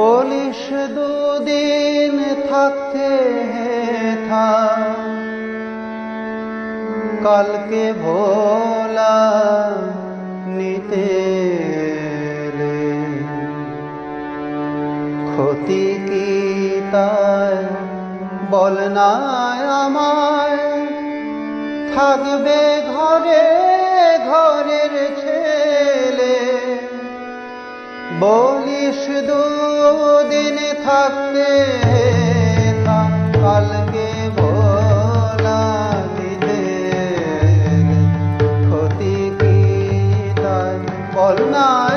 বলিস দুদিন থাকতে থা কালকে ভোলা নিতে ক্ষতি কি তার বল আমায়। থাকবে ঘরে ঘরের ছেলে। বলিস দূর দিন থাকতে কালকে ভোলা ক্ষতি কি বল না